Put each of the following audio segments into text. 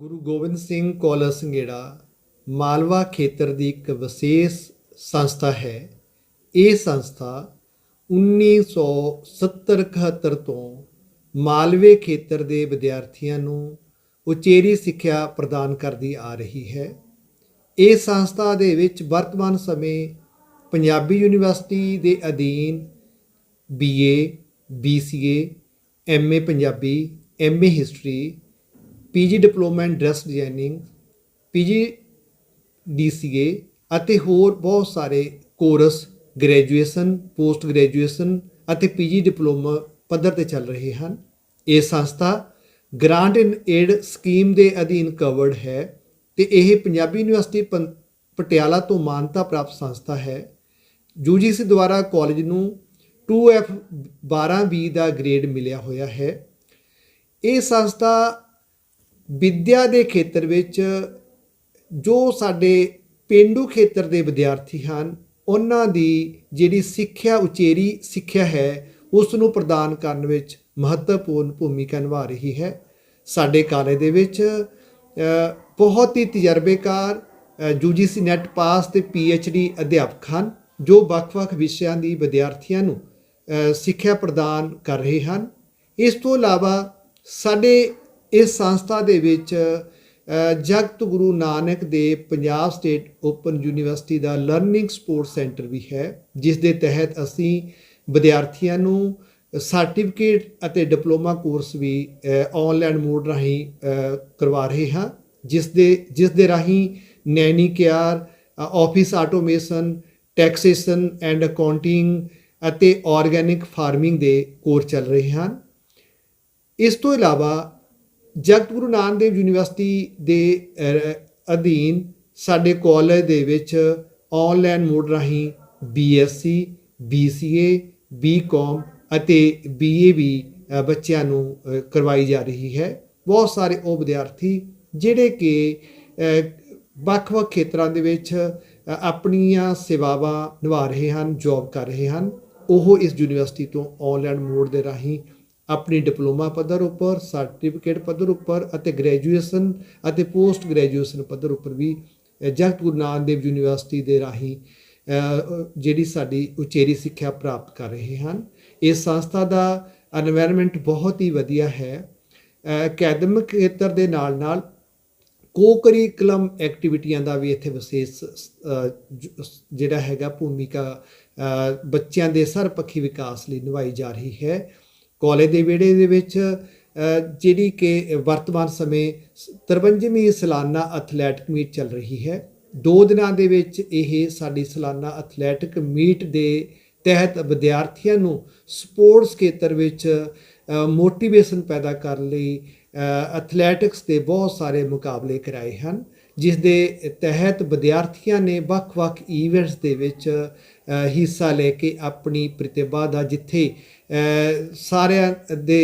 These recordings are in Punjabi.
ਗੁਰੂ ਗੋਬਿੰਦ ਸਿੰਘ ਕਾਲਜ ਸੰਘੇੜਾ ਮਾਲਵਾ ਖੇਤਰ ਦੀ ਇੱਕ ਵਿਸ਼ੇਸ਼ ਸੰਸਥਾ ਹੈ। ਇਹ ਸੰਸਥਾ 1970-71 ਤੋਂ ਮਾਲਵੇ ਖੇਤਰ ਦੇ ਵਿਦਿਆਰਥੀਆਂ ਨੂੰ ਉਚੇਰੀ ਸਿੱਖਿਆ ਪ੍ਰਦਾਨ ਕਰਦੀ ਆ ਰਹੀ ਹੈ। ਇਹ ਸੰਸਥਾ ਦੇ ਵਿੱਚ ਵਰਤਮਾਨ ਸਮੇਂ ਪੰਜਾਬੀ ਯੂਨੀਵਰਸਿਟੀ ਦੇ ਅਧੀਨ BA BCA MA Punjabi MA history PG diploma in dress designing, PG DCA ਅਤੇ ਹੋਰ ਬਹੁਤ ਸਾਰੇ ਕੋਰਸ ਗ੍ਰੈਜੂਏਸ਼ਨ, ਪੋਸਟ ਗ੍ਰੈਜੂਏਸ਼ਨ ਅਤੇ ਪੀਜੀ ਡਿਪਲੋਮਾ ਪੱਧਰ ਤੇ ਚੱਲ ਰਹੇ ਹਨ। ਇਹ ਸੰਸਥਾ ਗ੍ਰਾਂਟ ਇਨ ਏਡ ਸਕੀਮ ਦੇ ਅਧੀਨ ਕਵਰਡ ਹੈ ਤੇ ਇਹ ਪੰਜਾਬੀ ਯੂਨੀਵਰਸਿਟੀ ਪੰ- ਪਟਿਆਲਾ ਤੋਂ ਮਾਨਤਾ ਪ੍ਰਾਪਤ ਸੰਸਥਾ ਹੈ। ਯੂਜੀਸੀ ਦੁਆਰਾ ਕਾਲਜ ਨੂੰ 2F 12B ਦਾ ਗ੍ਰੇਡ ਮਿਲਿਆ ਹੋਇਆ ਹੈ। ਇਹ ਸੰਸਥਾ ਵਿੱਦਿਆ ਦੇ ਖੇਤਰ ਵਿੱਚ ਜੋ ਸਾਡੇ ਪੇਂਡੂ ਖੇਤਰ ਦੇ ਵਿਦਿਆਰਥੀ ਹਨ, ਉਹਨਾਂ ਦੀ ਜਿਹੜੀ ਸਿੱਖਿਆ ਉਚੇਰੀ ਸਿੱਖਿਆ ਹੈ ਉਸ ਨੂੰ ਪ੍ਰਦਾਨ ਕਰਨ ਵਿੱਚ ਮਹੱਤਵਪੂਰਨ ਭੂਮਿਕਾ ਨਿਭਾ ਰਹੀ ਹੈ। ਸਾਡੇ ਕਾਲਜ ਦੇ ਵਿੱਚ ਬਹੁਤ ਹੀ ਤਜਰਬੇਕਾਰ ਯੂਜੀਸੀ ਨੈਟ ਪਾਸ ਤੇ ਡੀ ਅਧਿਆਪਕ ਹਨ, ਜੋ ਵੱਖ-ਵੱਖ ਵਿਸ਼ਿਆਂ ਦੀ ਵਿਦਿਆਰਥੀਆਂ ਨੂੰ ਸਿੱਖਿਆ ਪ੍ਰਦਾਨ ਕਰ ਰਹੇ ਹਨ। ਇਸ ਤੋਂ ਇਲਾਵਾ ਸਾਡੇ ਇਸ ਸੰਸਥਾ ਦੇ ਵਿੱਚ ਜਗਤ ਗੁਰੂ ਨਾਨਕ ਦੇ ਪੰਜਾਬ ਸਟੇਟ ਓਪਨ ਯੂਨੀਵਰਸਿਟੀ ਦਾ ਲਰਨਿੰਗ ਸਪੋਰਟ ਸੈਂਟਰ ਵੀ ਹੈ, ਜਿਸ ਦੇ ਤਹਿਤ ਅਸੀਂ ਵਿਦਿਆਰਥੀਆਂ ਨੂੰ ਸਰਟੀਫਿਕੇਟ ਅਤੇ ਡਿਪਲੋਮਾ ਕੋਰਸ ਵੀ ਆਨਲਾਈਨ ਮੋਡ ਰਾਹੀਂ ਕਰਵਾ ਰਹੇ ਹਾਂ, ਜਿਸ ਦੇ ਜਿਸ ਦੇ ਰਾਹੀਂ nanny care office automation taxation and accounting ਅਤੇ ਆਰਗੈਨਿਕ ਫਾਰਮਿੰਗ ਦੇ ਕੋਰਸ ਚੱਲ ਰਹੇ ਹਨ। ਇਸ ਤੋਂ ਇਲਾਵਾ ਜਗਤ ਗੁਰੂ ਨਾਨਕ ਦੇਵ ਯੂਨੀਵਰਸਿਟੀ ਦੇ ਅਧੀਨ ਸਾਡੇ ਕਾਲਜ ਦੇ ਵਿੱਚ ਆਨਲਾਈਨ ਮੋਡ ਰਾਹੀਂ ਬੀਐਸਸੀ ਬੀਸੀਏ ਬੀਕਾਮ ਅਤੇ ਬੀਏ ਵੀ ਬੱਚਿਆਂ ਨੂੰ ਕਰਵਾਈ ਜਾ ਰਹੀ ਹੈ। ਬਹੁਤ ਸਾਰੇ ਉਹ ਵਿਦਿਆਰਥੀ ਜਿਹੜੇ ਕਿ ਵੱਖ-ਵੱਖ ਖੇਤਰਾਂ ਦੇ ਵਿੱਚ ਆਪਣੀਆਂ ਸੇਵਾਵਾਂ ਨਿਭਾ ਰਹੇ ਹਨ ਜੌਬ ਕਰ ਰਹੇ ਹਨ, ਉਹ ਇਸ ਯੂਨੀਵਰਸਿਟੀ ਤੋਂ ਆਨਲਾਈਨ ਮੋਡ ਦੇ ਰਾਹੀਂ ਆਪਣੀ ਡਿਪਲੋਮਾ ਪੱਧਰ ਉੱਪਰ ਸਰਟੀਫਿਕੇਟ ਪੱਧਰ ਉੱਪਰ ਅਤੇ ਗ੍ਰੈਜੂਏਸ਼ਨ ਅਤੇ ਪੋਸਟ ਗ੍ਰੈਜੂਏਸ਼ਨ ਪੱਧਰ ਉੱਪਰ ਵੀ ਜਗਤ ਗੁਰੂ ਨਾਨਕ ਦੇਵ ਯੂਨੀਵਰਸਿਟੀ ਦੇ ਰਾਹੀਂ ਜਿਹੜੀ ਸਾਡੀ ਉਚੇਰੀ ਸਿੱਖਿਆ ਪ੍ਰਾਪਤ ਕਰ ਰਹੇ ਹਨ। ਇਸ ਸੰਸਥਾ ਦਾ এনवायरमेंट ਬਹੁਤ ਹੀ ਵਧੀਆ ਹੈ। ਅਕੈਡਮਿਕ ਖੇਤਰ ਦੇ ਨਾਲ ਨਾਲ ਕੋ ਕਰਿਕੂਲਮ ਐਕਟੀਵਿਟੀਆਂ ਦਾ ਵੀ ਇੱਥੇ ਵਿਸ਼ੇਸ਼ ਜਿਹੜਾ ਹੈਗਾ ਭੂਮਿਕਾ ਬੱਚਿਆਂ ਦੇ ਸਰਪੱਖੀ ਵਿਕਾਸ ਲਈ ਨਿਭਾਈ ਜਾ ਰਹੀ ਹੈ। ਕਾਲਜ ਦੇ ਵਿਹੜੇ ਦੇ ਵਿੱਚ ਜਿਹੜੀ ਕਿ ਵਰਤਮਾਨ ਸਮੇਂ 53ਵੀਂ ਸਾਲਾਨਾ ਐਥਲੈਟਿਕ ਮੀਟ ਚੱਲ ਰਹੀ ਹੈ। ਦੋ ਦਿਨਾਂ ਦੇ ਵਿੱਚ ਇਹ ਸਾਡੀ ਸਾਲਾਨਾ ਐਥਲੈਟਿਕ ਮੀਟ ਦੇ ਤਹਿਤ ਵਿਦਿਆਰਥੀਆਂ ਨੂੰ ਸਪੋਰਟਸ ਖੇਤਰ ਵਿੱਚ ਮੋਟੀਵੇਸ਼ਨ ਪੈਦਾ ਕਰਨ ਲਈ ਐਥਲੈਟਿਕਸ ਦੇ ਬਹੁਤ ਸਾਰੇ ਮੁਕਾਬਲੇ ਕਰਾਏ ਹਨ। ਜਿਸ ਦੇ ਤਹਿਤ ਵਿਦਿਆਰਥੀਆਂ ਨੇ ਵੱਖ-ਵੱਖ ਈਵੈਂਟਸ ਦੇ ਵਿੱਚ ਹਿੱਸਾ ਲੈ ਕੇ ਆਪਣੀ ਪ੍ਰਤਿਭਾ ਦਾ ਜਿੱਥੇ ਸਾਰਿਆਂ ਦੇ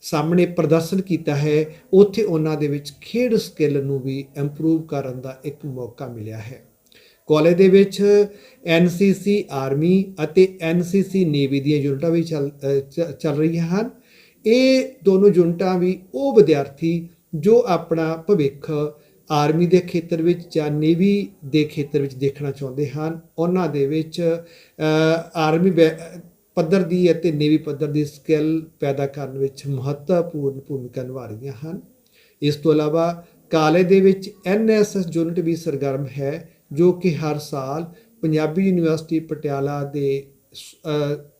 ਸਾਹਮਣੇ ਪ੍ਰਦਰਸ਼ਨ ਕੀਤਾ ਹੈ, ਉੱਥੇ ਉਹਨਾਂ ਦੇ ਵਿੱਚ ਖੇਡ ਸਕਿੱਲ ਨੂੰ ਵੀ ਇੰਪਰੂਵ ਕਰਨ ਦਾ ਇੱਕ ਮੌਕਾ ਮਿਲਿਆ ਹੈ। ਕਾਲਜ ਦੇ ਵਿੱਚ ਐਨਸੀਸੀ ਆਰਮੀ ਅਤੇ ਐਨਸੀਸੀ ਨੇਵੀ ਦੀਆਂ ਯੂਨਿਟਾਂ ਵੀ ਚੱਲ ਚ- ਚੱਲ ਰਹੀਆਂ ਹਨ। ਇਹ ਦੋਨੋਂ ਯੂਨਿਟਾਂ ਵੀ ਉਹ ਵਿਦਿਆਰਥੀ ਜੋ ਆਪਣਾ ਭਵਿੱਖ ਆਰਮੀ ਦੇ ਖੇਤਰ ਵਿੱਚ ਜਾਂ ਨੇਵੀ ਦੇ ਖੇਤਰ ਵਿੱਚ ਦੇਖਣਾ ਚਾਹੁੰਦੇ ਹਨ, ਉਹਨਾਂ ਦੇ ਵਿੱਚ ਆਰਮੀ ਬੈ- ਪੱਧਰ ਦੀ ਅਤੇ ਨੇਵੀ ਪੱਧਰ ਦੀ ਸਕਿੱਲ ਪੈਦਾ ਕਰਨ ਵਿੱਚ ਮਹੱਤਵਪੂਰਨ ਭੂਮਿਕਾ ਨਿਭਾ ਰਹੀਆਂ ਹਨ। ਇਸ ਤੋਂ ਇਲਾਵਾ ਕਾਲਜ ਦੇ ਵਿੱਚ ਐਨਐਸਐਸ ਯੂਨਿਟ ਵੀ ਸਰਗਰਮ ਹੈ, ਜੋ ਕਿ ਹਰ ਸਾਲ ਪੰਜਾਬੀ ਯੂਨੀਵਰਸਿਟੀ ਪਟਿਆਲਾ ਦੇ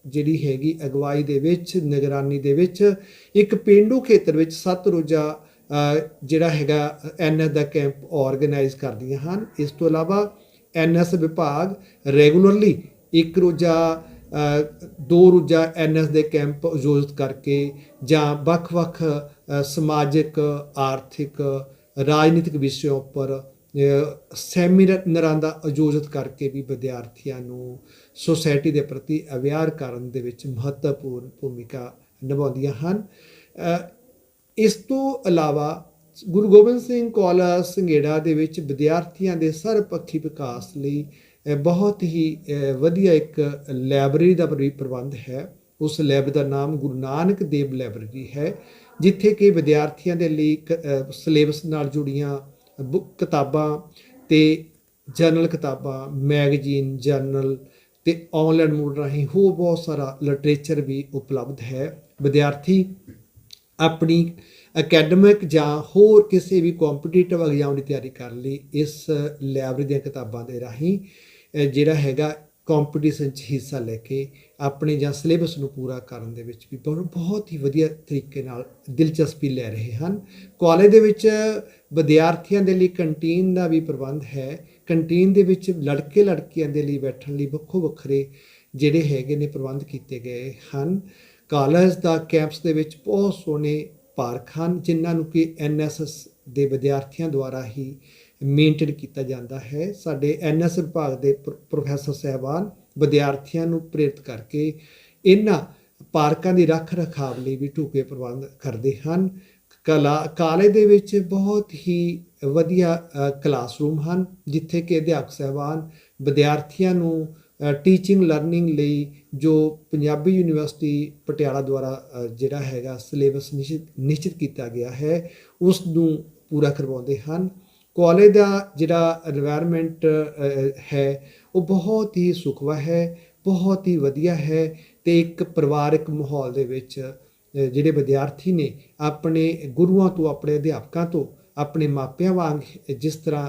ਜਿਹੜੀ ਹੈਗੀ ਅਗਵਾਈ ਦੇ ਵਿੱਚ, ਨਿਗਰਾਨੀ ਦੇ ਵਿੱਚ ਇੱਕ ਪਿੰਡੂ ਖੇਤਰ ਵਿੱਚ ਸੱਤ ਰੋਜ਼ਾ ਜਿਹੜਾ ਹੈਗਾ ਐਨਐਸ ਦਾ ਕੈਂਪ ਆਰਗੇਨਾਈਜ਼ ਕਰਦੀਆਂ ਹਨ। ਇਸ ਤੋਂ ਇਲਾਵਾ ਐਨਐਸ ਵਿਭਾਗ ਰੈਗੂਲਰਲੀ ਇੱਕ ਰੋਜ਼ਾ ਦੋ ਰੋਜ਼ਾ ਐਨਐਸ ਦੇ ਕੈਂਪ ਆਯੋਜਿਤ ਕਰਕੇ ਜਾਂ ਵੱਖ-ਵੱਖ ਸਮਾਜਿਕ ਆਰਥਿਕ ਰਾਜਨੀਤਿਕ ਵਿਸ਼ਿਆਂ ਉੱਪਰ ਅ, ਸੈਮੀਨਾਰਾਂ ਦਾ ਆਯੋਜਿਤ ਕਰਕੇ ਵੀ ਵਿਦਿਆਰਥੀਆਂ ਨੂੰ ਸੋਸਾਇਟੀ ਦੇ ਪ੍ਰਤੀ ਅਵੇਅਰ ਕਰਨ ਦੇ ਵਿੱਚ ਮਹੱਤਵਪੂਰਨ ਭੂਮਿਕਾ ਨਿਭਾਉਂਦੀਆਂ ਹਨ। ਇਸ ਤੋਂ ਇਲਾਵਾ ਗੁਰੂ ਗੋਬਿੰਦ ਸਿੰਘ ਕਾਲਜ ਸੰਘੇੜਾ ਦੇ ਵਿੱਚ ਵਿਦਿਆਰਥੀਆਂ ਦੇ ਸਰਪੱਖੀ ਵਿਕਾਸ ਲਈ ਬਹੁਤ ਹੀ ਵਧੀਆ ਇੱਕ ਲਾਇਬ੍ਰੇਰੀ ਦਾ ਵੀ ਪ੍ਰਬੰਧ ਹੈ। ਉਸ ਲੈਬ ਦਾ ਨਾਮ ਗੁਰੂ ਨਾਨਕ ਦੇਵ ਲਾਇਬ੍ਰੇਰੀ ਹੈ, ਜਿੱਥੇ ਕਿ ਵਿਦਿਆਰਥੀਆਂ ਦੇ ਲਈ ਸਿਲੇਬਸ ਨਾਲ ਜੁੜੀਆਂ ਬੁੱਕ ਕਿਤਾਬਾਂ ਤੇ ਜਰਨਲ ਕਿਤਾਬਾਂ, ਮੈਗਜ਼ੀਨ, ਜਰਨਲ ਤੇ ਆਨਲਾਈਨ ਮੋਡ ਰਾਹੀਂ ਹੋਰ ਬਹੁਤ ਸਾਰਾ ਲਿਟਰੇਚਰ ਵੀ ਉਪਲਬਧ ਹੈ। ਵਿਦਿਆਰਥੀ ਆਪਣੀ ਅਕੈਡਮਿਕ ਜਾਂ ਹੋਰ ਕਿਸੇ ਵੀ ਕੰਪੀਟੀਟਿਵ ਐਗਜ਼ਾਮ ਦੀ ਤਿਆਰੀ ਕਰਨ ਲਈ ਇਸ ਲਾਇਬ੍ਰੇਰੀ ਦੀਆਂ ਕਿਤਾਬਾਂ ਦੇ ਰਾਹੀਂ ਜਿਹੜਾ ਹੈਗਾ ਕੰਪੀਟੀਸ਼ਨ 'ਚ ਹਿੱਸਾ ਲੈ ਕੇ ਆਪਣੇ ਜਾਂ ਸਿਲੇਬਸ ਨੂੰ ਪੂਰਾ ਕਰਨ ਦੇ ਵਿੱਚ ਵੀ ਬਹੁਤ ਬਹੁਤ ਹੀ ਵਧੀਆ ਤਰੀਕੇ ਨਾਲ ਦਿਲਚਸਪੀ ਲੈ ਰਹੇ ਹਨ। ਕਾਲਜ ਦੇ ਵਿੱਚ ਵਿਦਿਆਰਥੀਆਂ ਦੇ ਲਈ ਕੰਟੀਨ ਦਾ ਵੀ ਪ੍ਰਬੰਧ ਹੈ। ਕੰਟੀਨ ਦੇ ਵਿੱਚ ਲੜਕੇ ਲੜਕੀਆਂ ਦੇ ਲਈ ਬੈਠਣ ਲਈ ਵੱਖੋ ਵੱਖਰੇ ਜਿਹੜੇ ਹੈਗੇ ਨੇ ਪ੍ਰਬੰਧ ਕੀਤੇ ਗਏ ਹਨ। ਕਾਲਜ ਦਾ ਕੈਂਪਸ ਦੇ ਵਿੱਚ ਬਹੁਤ ਸੋਹਣੇ ਪਾਰਕ ਹਨ, ਜਿਨ੍ਹਾਂ ਨੂੰ ਕਿ ਐਨਐਸਐਸ ਦੇ ਵਿਦਿਆਰਥੀਆਂ ਦੁਆਰਾ ਹੀ ਮੇਨਟੇਨ ਕੀਤਾ ਜਾਂਦਾ ਹੈ। ਸਾਡੇ ਐਨਐਸ ਵਿਭਾਗ ਦੇ ਪ੍ਰੋ- ਪ੍ਰੋਫੈਸਰ ਸਹਿਬਾਨ ਵਿਦਿਆਰਥੀਆਂ ਨੂੰ ਪ੍ਰੇਰਿਤ ਕਰਕੇ ਇਹਨਾਂ ਪਾਰਕਾਂ ਦੀ ਰੱਖ ਰਖਾਵ ਲਈ ਵੀ ਢੁਕੇ ਪ੍ਰਬੰਧ ਕਰਦੇ ਹਨ। ਕਲਾ, ਕਾਲਜ ਦੇ ਵਿੱਚ ਬਹੁਤ ਹੀ ਵਧੀਆ ਕਲਾਸਰੂਮ ਹਨ, ਜਿੱਥੇ ਕਿ ਅਧਿਆਪਕ ਸਹਿਬਾਨ ਵਿਦਿਆਰਥੀਆਂ ਨੂੰ ਟੀਚਿੰਗ ਲਰਨਿੰਗ ਲਈ ਜੋ ਪੰਜਾਬੀ ਯੂਨੀਵਰਸਿਟੀ ਪਟਿਆਲਾ ਦੁਆਰਾ ਜਿਹੜਾ ਹੈਗਾ ਸਿਲੇਬਸ ਨਿਸ਼ਚਿਤ ਕੀਤਾ ਗਿਆ ਹੈ ਉਸ ਨੂੰ ਪੂਰਾ ਕਰਵਾਉਂਦੇ ਹਨ। ਕਾਲਜ ਦਾ ਜਿਹੜਾ এনवायरमेंट ਹੈ, ਉਹ ਬਹੁਤ ਹੀ ਸੁਖਵਾ ਹੈ, ਬਹੁਤ ਹੀ ਵਧੀਆ ਹੈ ਤੇ ਇੱਕ ਪਰਿਵਾਰਕ ਮਾਹੌਲ ਦੇ ਵਿੱਚ ਜਿਹੜੇ ਵਿਦਿਆਰਥੀ ਨੇ ਆਪਣੇ ਗੁਰੂਆਂ ਤੋਂ, ਆਪਣੇ ਅਧਿਆਪਕਾਂ ਤੋਂ ਆਪਣੇ ਮਾਪਿਆਂ ਵਾਂਗ ਜਿਸ ਤਰ੍ਹਾਂ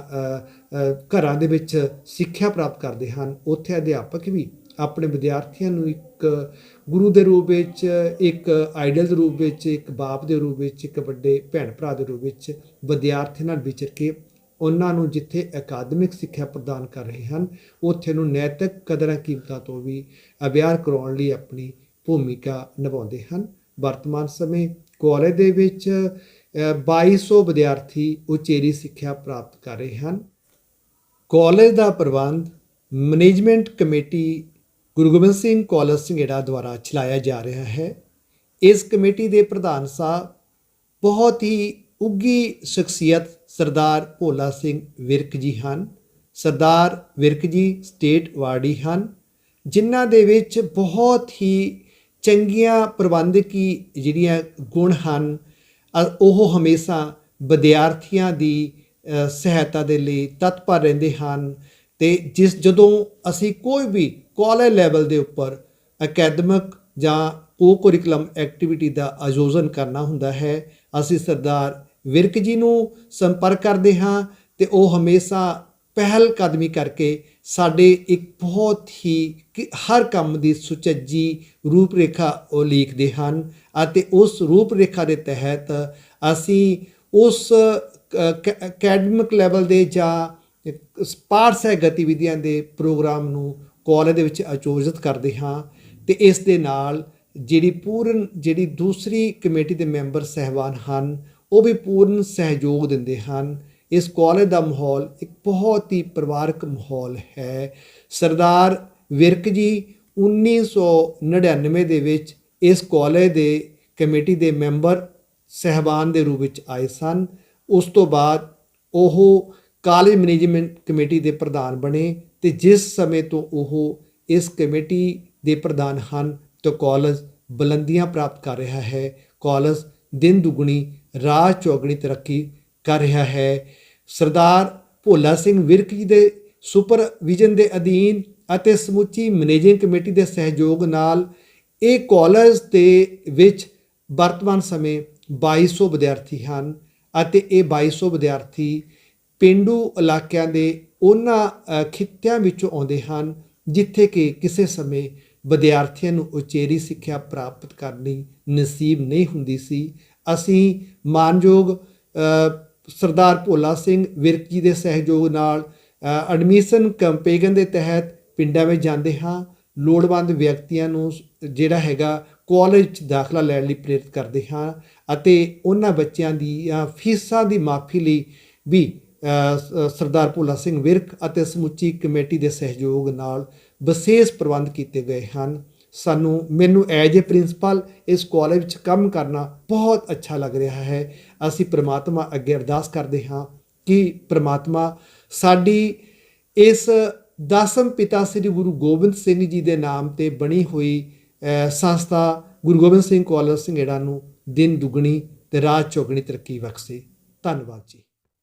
ਘਰਾਂ ਦੇ ਵਿੱਚ ਸਿੱਖਿਆ ਪ੍ਰਾਪਤ ਕਰਦੇ ਹਨ, ਉੱਥੇ ਅਧਿਆਪਕ ਵੀ ਆਪਣੇ ਵਿਦਿਆਰਥੀਆਂ ਨੂੰ ਇੱਕ ਗੁਰੂ ਦੇ ਰੂਪ ਵਿੱਚ, ਇੱਕ ਆਈਡਲ ਦੇ ਰੂਪ ਵਿੱਚ, ਇੱਕ ਬਾਪ ਦੇ ਰੂਪ ਵਿੱਚ, ਇੱਕ ਵੱਡੇ ਭੈਣ ਭਰਾ ਦੇ ਰੂਪ ਵਿੱਚ ਵਿਦਿਆਰਥੀਆਂ ਨਾਲ ਵਿਚਰ ਕੇ ਉਹਨਾਂ ਨੂੰ ਜਿੱਥੇ ਅਕਾਦਮਿਕ ਸਿੱਖਿਆ ਪ੍ਰਦਾਨ ਕਰ ਰਹੇ ਹਨ, ਉੱਥੇ ਨੂੰ ਨੈਤਿਕ ਕਦਰਾਂ ਕੀਮਤਾਂ ਤੋਂ ਵੀ ਅਵਿਆਰ ਕਰਾਉਣ ਲਈ ਆਪਣੀ ਭੂਮਿਕਾ ਨਿਭਾਉਂਦੇ ਹਨ। ਵਰਤਮਾਨ ਸਮੇਂ ਕਾਲਜ ਦੇ ਵਿੱਚ 2200 ਵਿਦਿਆਰਥੀ ਉਚੇਰੀ ਸਿੱਖਿਆ ਪ੍ਰਾਪਤ ਕਰ ਰਹੇ ਹਨ। ਕਾਲਜ ਦਾ ਪ੍ਰਬੰਧ management committee Guru Gobind Singh college Singhera ਦੁਆਰਾ ਚਲਾਇਆ ਜਾ ਰਿਹਾ ਹੈ। ਇਸ ਕਮੇਟੀ ਦੇ ਪ੍ਰਧਾਨ ਸਾਹਿਬ ਬਹੁਤ ਹੀ ਉੱਗੀ ਸ਼ਖਸੀਅਤ ਸਰਦਾਰ ਭੋਲਾ ਸਿੰਘ ਵਿਰਕ ਜੀ ਹਨ। ਸਰਦਾਰ ਵਿਰਕ ਜੀ ਸਟੇਟ ਵਾਰਡੀ ਹਨ, ਜਿਨ੍ਹਾਂ ਦੇ ਵਿੱਚ ਬਹੁਤ ਹੀ ਚੰਗੀਆਂ ਪ੍ਰਬੰਧਕੀ ਜਿਹੜੀਆਂ ਗੁਣ ਹਨ ਉਹ ਹਮੇਸ਼ਾ ਵਿਦਿਆਰਥੀਆਂ ਦੀ ਸਹਾਇਤਾ ਦੇ ਲਈ ਤਤਪਰ ਰਹਿੰਦੇ ਹਨ ਤੇ ਜਿਸ, ਜਦੋਂ ਅਸੀਂ ਕੋਈ ਵੀ ਕਾਲਜ ਲੈਵਲ ਦੇ ਉੱਪਰ ਅਕੈਡਮਿਕ ਜਾਂ ਕੋ ਕੁਰਿਕਲਮ ਐਕਟੀਵਿਟੀ ਦਾ ਆਯੋਜਨ ਕਰਨਾ ਹੁੰਦਾ ਹੈ, ਅਸੀਂ ਸਰਦਾਰ ਵਿਰਕ ਜੀ ਨੂੰ ਸੰਪਰਕ ਕਰਦੇ ਹਾਂ ਤੇ ਉਹ ਹਮੇਸ਼ਾ ਪਹਿਲ ਕਦਮੀ ਕਰਕੇ ਸਾਡੇ ਇੱਕ ਬਹੁਤ ਹੀ ਕਿ- ਹਰ ਕੰਮ ਦੀ ਸੁਚੱਜੀ ਰੂਪਰੇਖਾ ਉਹ ਲਿਖਦੇ ਹਨ ਅਤੇ ਉਸ ਰੂਪਰੇਖਾ ਦੇ ਤਹਿਤ ਅਸੀਂ ਉਸ ਅਕੈਡਮਿਕ ਲੈਵਲ ਦੇ ਜਾਂ ਸਪਾਰਟਸ ਹੈ ਗਤੀਵਿਧੀਆਂ ਦੇ ਪ੍ਰੋਗਰਾਮ ਨੂੰ ਕਾਲਜ ਦੇ ਵਿੱਚ ਆਯੋਜਿਤ ਕਰਦੇ ਹਾਂ ਤੇ ਇਸ ਦੇ ਨਾਲ ਜਿਹੜੀ ਪੂਰਨ, ਜਿਹੜੀ ਦੂਸਰੀ ਕਮੇਟੀ ਦੇ ਮੈਂਬਰ ਸਹਿਬਾਨ ਹਨ, ਉਹ ਵੀ ਪੂਰਨ ਸਹਿਯੋਗ ਦਿੰਦੇ ਹਨ ਇਸ ਕਾਲਜ ਦਾ ਮਾਹੌਲ ਇੱਕ ਬਹੁਤ ਹੀ ਪਰਿਵਾਰਕ ਮਾਹੌਲ ਹੈ। ਸਰਦਾਰ ਵਿਰਕ ਜੀ 1999 ਦੇ ਵਿੱਚ ਇਸ ਕਾਲਜ ਦੇ ਕਮੇਟੀ ਦੇ ਮੈਂਬਰ ਸਹਿਬਾਨ ਦੇ ਰੂਪ ਵਿੱਚ ਆਏ ਸਨ। ਉਸ ਤੋਂ ਬਾਅਦ ਉਹ ਕਾਲਜ ਮੈਨੇਜਮੈਂਟ ਕਮੇਟੀ ਦੇ ਪ੍ਰਧਾਨ ਬਣੇ ਤੇ ਜਿਸ ਸਮੇਂ ਤੋਂ ਉਹ ਇਸ ਕਮੇਟੀ ਦੇ ਪ੍ਰਧਾਨ ਹਨ ਤਾਂ ਕਾਲਜ ਬੁਲੰਦੀਆਂ ਪ੍ਰਾਪਤ ਕਰ ਰਿਹਾ ਹੈ। ਕਾਲਜ ਦਿਨ ਦੁਗਣੀ ਰਾਜ ਚੌਗਣੀ ਤਰੱਕੀ ਕਰ ਰਿਹਾ ਹੈ। ਸਰਦਾਰ ਭੋਲਾ ਸਿੰਘ ਵਿਰਕ ਜੀ ਦੇ ਸੁਪਰਵਿਜ਼ਨ ਦੇ ਅਧੀਨ ਅਤੇ ਸਮੁੱਚੀ ਮੈਨੇਜਿੰਗ ਕਮੇਟੀ ਦੇ ਸਹਿਯੋਗ ਨਾਲ ਇਹ ਕਾਲਜ ਦੇ ਵਿੱਚ ਵਰਤਮਾਨ ਸਮੇਂ 2200 ਵਿਦਿਆਰਥੀ ਹਨ ਅਤੇ ਇਹ 2200 ਵਿਦਿਆਰਥੀ ਪਿੰਡੂ ਇਲਾਕਿਆਂ ਦੇ ਉਹਨਾਂ ਖਿੱਤਿਆਂ ਵਿੱਚੋਂ ਆਉਂਦੇ ਹਨ, ਜਿੱਥੇ ਕਿ ਕਿਸੇ ਸਮੇਂ ਵਿਦਿਆਰਥੀਆਂ ਨੂੰ ਉਚੇਰੀ ਸਿੱਖਿਆ ਪ੍ਰਾਪਤ ਕਰਨੀ ਨਸੀਬ ਨਹੀਂ ਹੁੰਦੀ ਸੀ। ਅਸੀਂ ਮਾਨਯੋਗ ਸਰਦਾਰ ਭੋਲਾ ਸਿੰਘ ਵਿਰਕ ਜੀ ਦੇ ਸਹਿਯੋਗ ਨਾਲ ਐਡਮਿਸ਼ਨ ਕੰਪੇਗਨ ਦੇ ਤਹਿਤ ਪਿੰਡਾਂ ਵਿੱਚ ਜਾਂਦੇ ਹਾਂ। ਲੋੜਵੰਦ ਵਿਅਕਤੀਆਂ ਨੂੰ ਜਿਹੜਾ ਹੈਗਾ ਕਾਲਜ 'ਚ ਦਾਖਲਾ ਲੈਣ ਲਈ ਪ੍ਰੇਰਿਤ ਕਰਦੇ ਹਾਂ ਅਤੇ ਉਹਨਾਂ ਬੱਚਿਆਂ ਦੀਆਂ ਫੀਸਾਂ ਦੀ ਮਾਫੀ ਲਈ ਵੀ ਸਰਦਾਰ ਭੋਲਾ ਸਿੰਘ ਵਿਰਕ ਅਤੇ ਸਮੁੱਚੀ ਕਮੇਟੀ ਦੇ ਸਹਿਯੋਗ ਨਾਲ ਵਿਸ਼ੇਸ਼ ਪ੍ਰਬੰਧ ਕੀਤੇ ਗਏ ਹਨ। ਸਾਨੂੰ ਮੈਨੂੰ ਐਜ ਏ ਪ੍ਰਿੰਸੀਪਲ ਇਸ ਕਾਲਜ ਵਿੱਚ ਕੰਮ ਕਰਨਾ ਬਹੁਤ ਅੱਛਾ ਲੱਗ ਰਿਹਾ ਹੈ। ਅਸੀਂ ਪ੍ਰਮਾਤਮਾ ਅੱਗੇ ਅਰਦਾਸ ਕਰਦੇ ਹਾਂ ਕਿ ਪ੍ਰਮਾਤਮਾ ਸਾਡੀ ਇਸ ਦਸਮ ਪਿਤਾ ਸ੍ਰੀ ਗੁਰੂ ਗੋਬਿੰਦ ਸਿੰਘ ਜੀ ਦੇ ਨਾਮ ਤੇ ਬਣੀ ਹੋਈ ਸੰਸਥਾ ਗੁਰੂ ਗੋਬਿੰਦ ਸਿੰਘ ਕਾਲਜ ਸਿੰਘੇੜਾ ਨੂੰ ਦਿਨ ਦੁਗਣੀ ਤੇ ਰਾਜ ਚੌਗਣੀ ਤਰੱਕੀ ਬਖਸ਼ੇ। ਧੰਨਵਾਦ ਜੀ।